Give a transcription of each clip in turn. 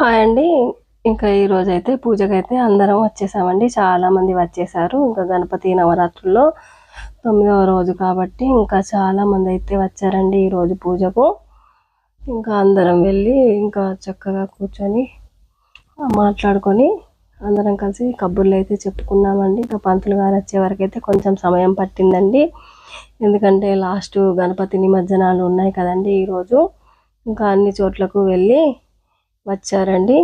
Hi అండి. ఇంకా ఈ అయితే పూజకైతే అందరం వచ్చేసామండి. చాలామంది వచ్చేసారు. ఇంకా గణపతి నవరాత్రుల్లో తొమ్మిదవ రోజు కాబట్టి ఇంకా చాలామంది అయితే వచ్చారండి ఈరోజు పూజకు. ఇంకా అందరం వెళ్ళి ఇంకా చక్కగా కూర్చొని మాట్లాడుకొని అందరం కలిసి కబుర్లు అయితే చెప్పుకున్నామండి. ఇంకా పంతులు గారు వచ్చే వరకు అయితే కొంచెం సమయం పట్టిందండి. ఎందుకంటే లాస్ట్ గణపతి నిమజ్జనాలు ఉన్నాయి కదండి ఈరోజు ఇంకా అన్ని చోట్లకు వెళ్ళి వచ్చారండి.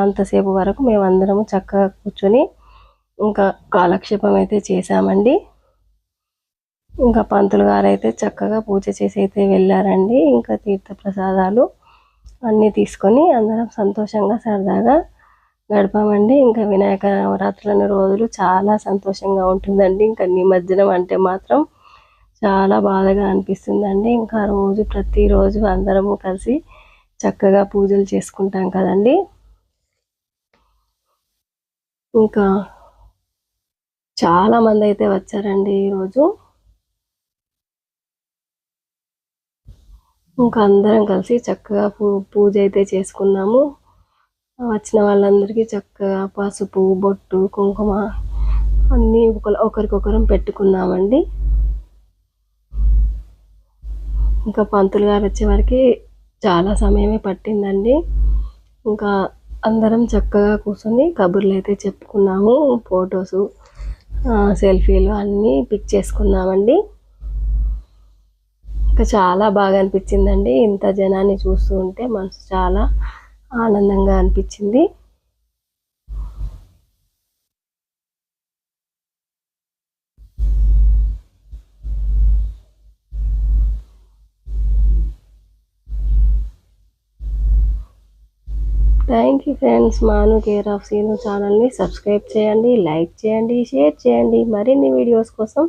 అంతసేపు వరకు మేమందరము చక్కగా కూర్చొని ఇంకా కాలక్షేపం అయితే చేశామండి. ఇంకా పంతులు గారు అయితే చక్కగా పూజ చేసి అయితే వెళ్ళారండి. ఇంకా తీర్థ ప్రసాదాలు అన్నీ తీసుకొని అందరం సంతోషంగా సరదాగా గడిపామండి. ఇంకా వినాయక నవరాత్రులను రోజులు చాలా సంతోషంగా ఉంటుందండి. ఇంకా నిమజ్జనం అంటే మాత్రం చాలా బాధగా అనిపిస్తుందండి. ఇంకా రోజు ప్రతిరోజు అందరము కలిసి చక్కగా పూజలు చేసుకుంటాం కదండి. ఇంకా చాలా మంది అయితే వచ్చారండి ఈరోజు. ఇంకా అందరం కలిసి చక్కగా పూ పూజ అయితే చేసుకున్నాము. వచ్చిన వాళ్ళందరికీ చక్కగా పసుపు బొట్టు కుంకుమ అన్నీ ఒకరికొకరం పెట్టుకున్నామండి. ఇంకా పంతులు గారు వచ్చే చాలా సమయమే పట్టిందండి. ఇంకా అందరం చక్కగా కూర్చొని కబుర్లు అయితే చెప్పుకున్నాము ఫొటోసు సెల్ఫీలు అన్నీ పిక్ చేసుకున్నామండి. ఇంకా చాలా బాగా అనిపించిందండి. ఇంత జనాన్ని చూస్తూ ఉంటే మనసు చాలా ఆనందంగా అనిపించింది. Thank you friends Manu care of Seenu ఛానల్ని సబ్స్క్రైబ్ చేయండి లైక్ చేయండి షేర్ చేయండి. మరిన్ని వీడియోస్ కోసం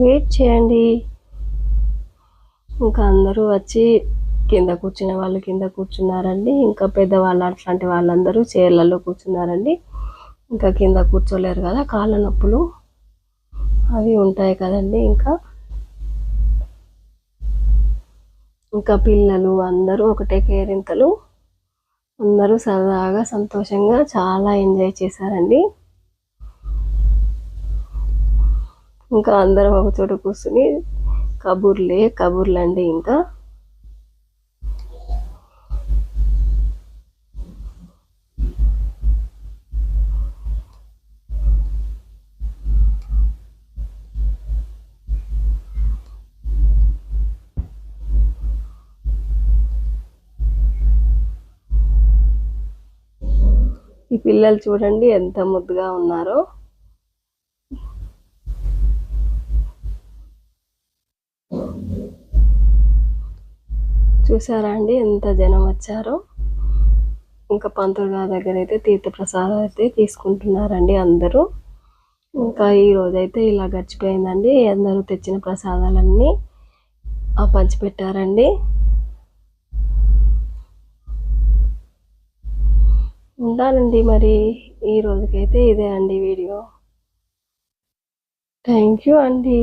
వెయిట్ చేయండి. ఇంకా అందరూ వచ్చి కింద కూర్చున్న వాళ్ళు కింద కూర్చున్నారండి. ఇంకా పెద్దవాళ్ళు అట్లాంటి వాళ్ళందరూ చైర్లలో కూర్చున్నారండి. ఇంకా కింద కూర్చోలేరు కదా కాళ్ళ నొప్పులు అవి ఉంటాయి కదండి. ఇంకా ఇంకా పిల్లలు అందరూ ఒకటే కేరింతలు అందరూ సరదాగా సంతోషంగా చాలా ఎంజాయ్ చేశారండి. ఇంకా అందరం ఒక చోట కూర్చుని కబుర్లే కబుర్లు అండి ఇంకా. ఈ పిల్లలు చూడండి ఎంత ముద్దుగా ఉన్నారో. చూసారా అండి ఎంత జనం వచ్చారో. ఇంకా పంతులు గారి దగ్గర అయితే తీర్థప్రసాదం అయితే తీసుకుంటున్నారండి అందరూ. ఇంకా ఈ రోజైతే ఇలా గడిచిపోయిందండి. అందరూ తెచ్చిన ప్రసాదాలన్నీ పంచిపెట్టారండి. ఉంటానండి మరి. ఈ రోజుకైతే ఇదే అండి వీడియో. థ్యాంక్ యూ అండి.